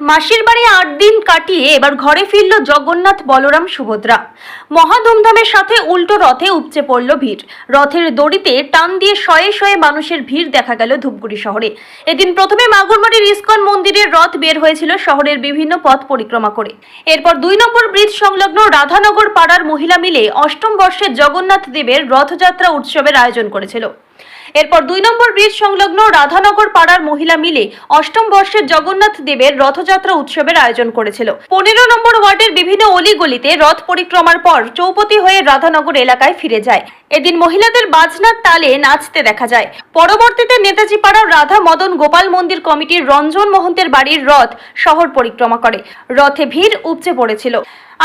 মাসির বাড়ি আট দিন কাটিয়ে এবার ঘরে ফিরল জগন্নাথ বলরাম সুভদ্রা। মহা ধুমধামের সাথে উল্টো রথে উপচে পড়ল ভিড়। রথের দড়িতে টান দিয়ে শয়ে শয়ে মানুষের ভিড় দেখা গেল ধূপগুড়ি শহরে। এদিন প্রথমে মাগুরমারির ইস্কন মন্দিরের রথ বের হয়েছিল শহরের বিভিন্ন পথ পরিক্রমা করে। এরপর দুই নম্বর ব্রিজ সংলগ্ন রাধানগর পাড়ার মহিলা মিলে অষ্টম বর্ষের জগন্নাথ দেবের রথযাত্রা উৎসবের আয়োজন করেছিল। এরপর দুই নম্বর ব্রিজ সংলগ্ন রাধানগর পাড়ার মহিলা মিলে অষ্টম বর্ষের জগন্নাথ দেবের রথযাত্রা উৎসবের আয়োজন করেছিল। পনেরো নম্বর ওয়ার্ডের বিভিন্ন অলিগলিতে রথ পরিক্রমার পর চৌপতি হয়ে রাধানগর এলাকায় ফিরে যায়। এদিন মহিলাদের বাজনার তালে নাচতে দেখা যায়। পরবর্তীতে নেতাজি পাড়ার রাধা মদন গোপাল মন্দির কমিটির রঞ্জন মহন্তের বাড়ির রথ শহর পরিক্রমা করে। রথে ভিড় উপচে পড়েছিল।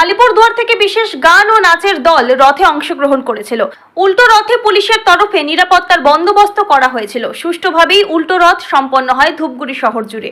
আলিপুরদুয়ার থেকে বিশেষ গান ও নাচের দল রথে অংশগ্রহণ করেছিল। উল্টো রথে পুলিশের তরফে নিরাপত্তার বন্দোবস্ত করা হয়েছিল। সুষ্ঠুভাবেই উল্টো রথ সম্পন্ন হয় ধূপগুড়ি শহর জুড়ে।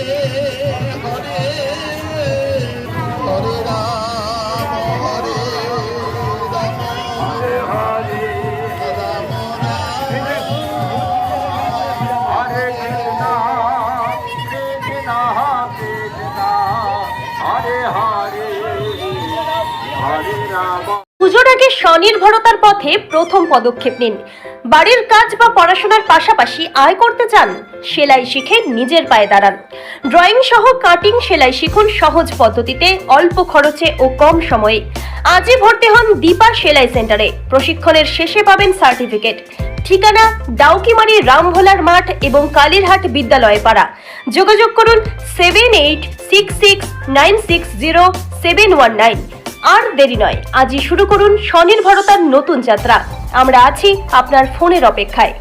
পুজোর আগে স্বনির্ভরতার পথে প্রথম পদক্ষেপ নিন। বাড়ির কাজ বা পড়াশোনার পাশাপাশি আয় করতে চান, সেলাই শিখে নিজের পায়ে দাঁড়ান। ড্রয়িং সহ কাটিং সেলাই শিখুন সহজ পদ্ধতিতে, অল্প খরচে ও কম সময়ে। আজই ভর্তি হন দীপা সেলাই সেন্টারে। প্রশিক্ষণের শেষে পাবেন সার্টিফিকেট। ঠিকানা ডাউকিমারি রামভোলার মাঠ এবং কালীরহাট বিদ্যালয়ে পাড়া। যোগাযোগ করুন seven eight six six nine six zero seven one nine আর দেরি নয়, আজই শুরু করুন স্বনির্ভরতার নতুন যাত্রা। আমরা আছি আপনার ফোনের অপেক্ষায়।